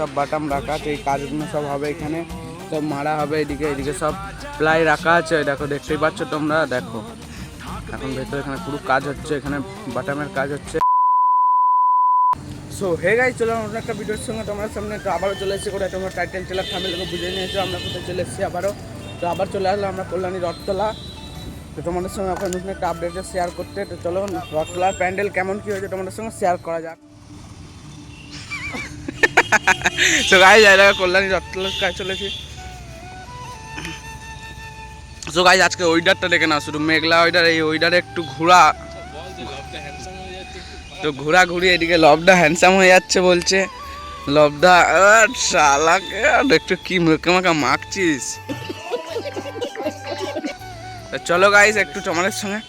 সব বাটাম রাখা আছে, এই কাজগুলো সব হবে এখানে। সব মারা হবে এদিকে এদিকে সব প্লাই রাখা আছে দেখো, দেখতেই পাচ্ছ তোমরা, দেখো। এখন ভেতরে এখানে পুরো কাজ হচ্ছে, এখানে বাটামের কাজ হচ্ছে। সো হে গাই চলো অন্য একটা ভিডিওর সঙ্গে তোমার সামনে তো আবারও চলে এসেছি। করে তোমরা টাইটেল টেলার ফ্যামিলিকে বুঝে নিয়েছো, আমরা কোথায় চলে এসেছি আবারও। তো আবার চলে আসলাম আমরা কল্যাণী রথতলা। তো তোমাদের সঙ্গে এখন নতুন একটা আপডেট শেয়ার করতে। তো চলো, রথতলার প্যান্ডেল কেমন কী হয়েছে তোমাদের সঙ্গে শেয়ার করা যাক। তো গাই যাই দেখা, কল্যাণী রথতলার কাজ চলেছি। সো গাইজ আজকে ওইডারটা দেখে না শুধু মেঘলা ওইডার এই ওইডারে একটু ঘোরা। তো ঘোরা ঘুরি এদিকে লবডা হ্যান্ডসাম হয়ে যাচ্ছে বলছে। লবডা শালাকে একটু কি মেকে মাকা মাখছিস? চলো গাইজ একটু তোমাদের সঙ্গে,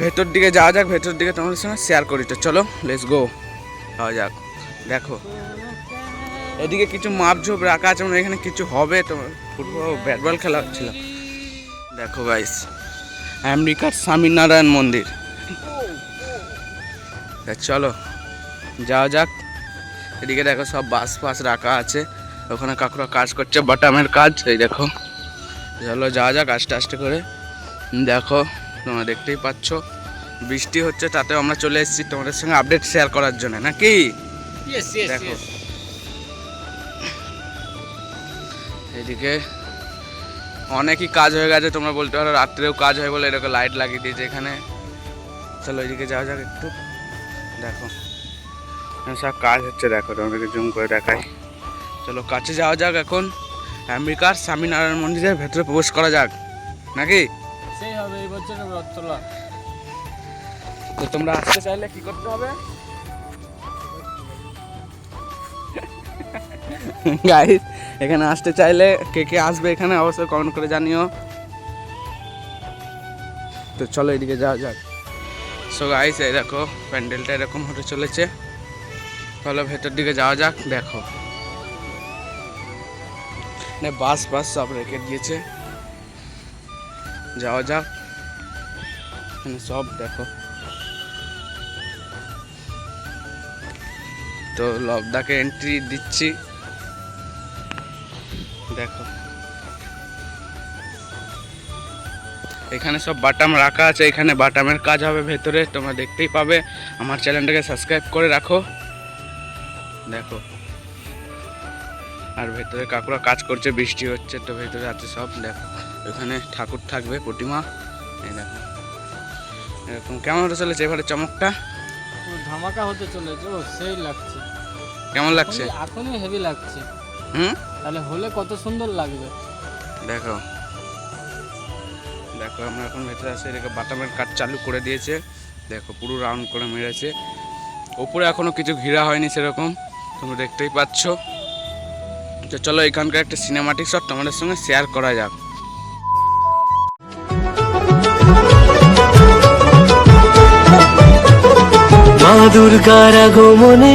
ভেতর দিকে যাওয়া যাক, ভেতর দিকে তোমাদের সঙ্গে শেয়ার করি। তো চলো লেটস গো যাওয়া যাক, দেখো। এদিকে কিছু মাপঝোপ রাখা আছে মানে এখানে কিছু হবে তো ফুটবল ব্যাট বল খেলা হচ্ছিল। দেখো গাইস আমেরিকার স্বামীনারায়ণ মন্দির। চলো যাওয়া যাক। এদিকে দেখো সব বাস ফাস রাখা আছে ওখানে কাকুরা কাজ করছে বাটামের কাজ এই দেখো। চলো যাওয়া যাক আস্তে আস্তে করে। দেখো তোমরা দেখতেই পাচ্ছ বৃষ্টি হচ্ছে তাতেও আমরা চলে এসেছি তোমাদের সঙ্গে আপডেট শেয়ার করার জন্য নাকি? দেখো। এদিকে অনেকই কাজ হয়ে গেছে তোমরা বলতে পারো রাত্রেও কাজ হয় বলে এরকম লাইট লাগিয়ে দিয়েছে এখানে। চলো এদিকে যাওয়া যাক একটু। দেখো সব কাজ হচ্ছে দেখো তোমাদেরকে জুম করে দেখাই। চলো কাছে যাওয়া যাক এখন। আমেরিকার স্বামীনারায়ণ মন্দিরের ভেতরে প্রবেশ করা যাক। নাকি? সেই হবে এই বছরের রথতলা। তো তোমরা আসতে চাইলে কি করতে হবে? গাইস এখানে আসতে চাইলে কে কে আসবে এখানে অবশ্যই কমেন্ট করে জানিও। তো চলো এদিকে যাওয়া যাক। সো গাইস এই দেখো, প্যান্ডেলটা এরকম হতে চলেছে। চলো ভেতর দিকে যাওয়া যাক, দেখো। বাস বাস সব রেখে দিয়েছে। যাওয়া যাক। সব দেখো। তো লবদাকে এন্ট্রি দিচ্ছি। দেখো। এখানে সব বাটাম রাখা আছে এখানে বাটামের কাজ হবে ভেতরে তোমরা দেখতেই পাবে। আমার চ্যানেলটাকে সাবস্ক্রাইব করে রাখো। দেখো। আর ভেতরে কাকুরা কাজ করছে বৃষ্টি হচ্ছে তো ভেতরে আছে সব দেখো। এখানে ঠাকুর থাকবে প্রতিমা। এই দেখো। এরকম কেমন হতে চলেছে এবারে চমকটা? ধামাকা হতে চলেছে ও সেই লাগছে। কেমন লাগছে? এখনই হেভি লাগছে। হুম? তাহলে হলে কত সুন্দর লাগবে। দেখো। দেখো আমরা এখন ভেতরে আসে এদিকে বাটামের কাজ চালু করে দিয়েছে। দেখো পুরো রাউন্ড করে মেরেছে। ওপরে এখনও কিছু ঘিরা হয়নি সেরকম তোমরা দেখতেই পাচ্ছ। তো চলো এখানকার একটা সিনেমাটিক শট তোমাদের সঙ্গে শেয়ার করা যাক। মা দুর্গার আগমনে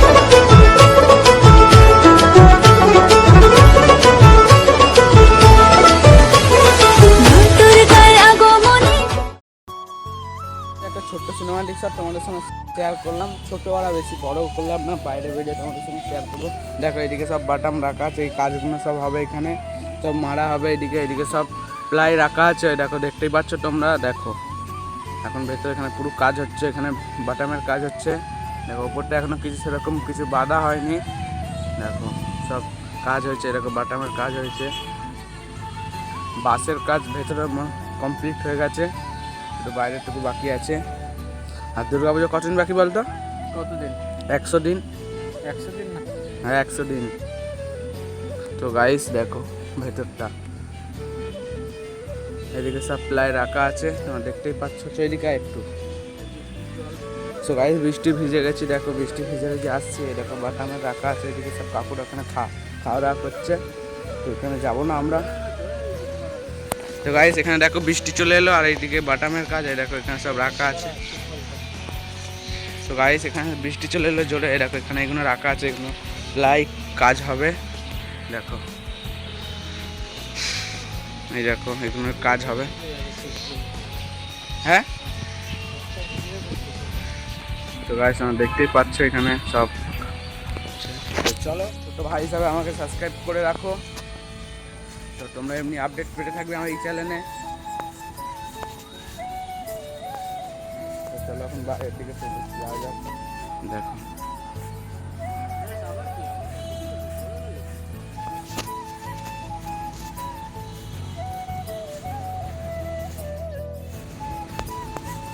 শেয়ার করলাম। ছোটো আর বেশি বড় করলাম না, বাইরে বেরিয়ে তোমাদের সঙ্গে শেয়ার করব। দেখো, এদিকে সব বাটাম রাখা আছে, এই কাজগুলো সব হবে এখানে। সব মারা হবে এদিকে এদিকে সব প্লাই রাখা আছে। দেখো, দেখতেই পাচ্ছ তোমরা, দেখো। এখন ভেতরে এখানে পুরো কাজ হচ্ছে, এখানে বাটামের কাজ হচ্ছে। দেখো ওপরটা এখনও কিছু সেরকম কিছু বাধা হয়নি। দেখো, সব কাজ হয়েছে, এরকম বাটামের কাজ হয়েছে। বাসের কাজ ভেতরে কমপ্লিট হয়ে গেছে। একটু বাইরেটুকু বাকি আছে। আর দুর্গা পুজো কতদিন বাকি বলতো? কতদিন? একশো দিন। একশো দিন না? হ্যাঁ একশো দিন। তো গাইস দেখো ভেতরটা। এদিকে সাপ্লাই রাখা আছে তোমরা দেখতেই পাচ্ছ। তো এদিকে একটু। সো গাইস বৃষ্টি ভিজে গেছি দেখো বৃষ্টি ভিজে গেছে আসছে। এরকম বাটামের রাখা আছে এদিকে সব কাপড় ওখানে খা খাওয়া দাওয়া করছে। তো এখানে যাব না আমরা। তো গাইস এখানে দেখো বৃষ্টি চলে এলো আর এইদিকে বাটামের কাজ এই দেখো এখানে সব রাখা আছে। তো গাইস এখানে বৃষ্টি চলে এলো জোরে। দেখো, এখানে এগুলো রাখা আছে, এগুলো লাইক কাজ হবে। দেখো। এই দেখো এগুলোর কাজ হবে। হ্যাঁ? তো গাইস আমরা দেখতেই পাচ্ছ এখানে সব। চলো তো ভাই হিসাবে আমাকে সাবস্ক্রাইব করে রাখো। তো তোমরা এমনি আপডেট পেতে থাকবে আমার এই চ্যানেলে এখন বাইরের দিকে চলে দেখো।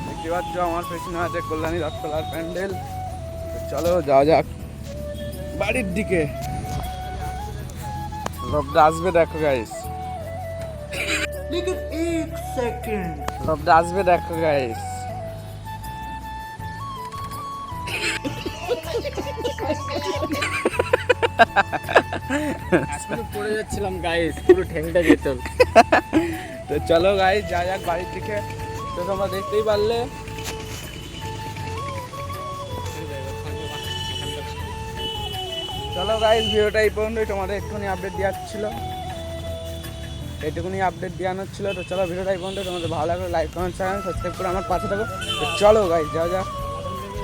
দেখতে পাচ্ছ আমার পেছনে আছে কল্যাণী রথতলার প্যান্ডেল। চলো যাওয়া যাক। বাড়ির দিকে। রবটা আসবে দেখো গাইস রবটা আসবে দেখো গাইস পড়ে যাচ্ছিলাম গাইস পুরো ঠ্যাংটা যেত তো চলো গাইস যা যাক বাড়ির দিকে। তো তোমরা দেখতেই পারলে। চলো গাইস ভিডিওটা এই পর্যন্তই। তোমাদের একটুখানি আপডেট দেওয়ার ছিল। এইটুকুনি আপডেট দেওয়ানো ছিল। তো চলো, ভিডিওটা এই পর্যন্ত তোমাদের ভালো লাগলে লাইক কমেন্ট চ্যানেল সাবস্ক্রাইব করে আমার পাশে থাকো। তো চলো গাইস যাও যা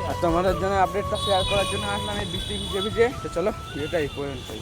আর তোমাদের জন্য আপডেটটা শেয়ার করার জন্য আসলাম এই বৃষ্টি ভিজে ভিজে তো চলো ভিডিওটা এই পর্যন্তই।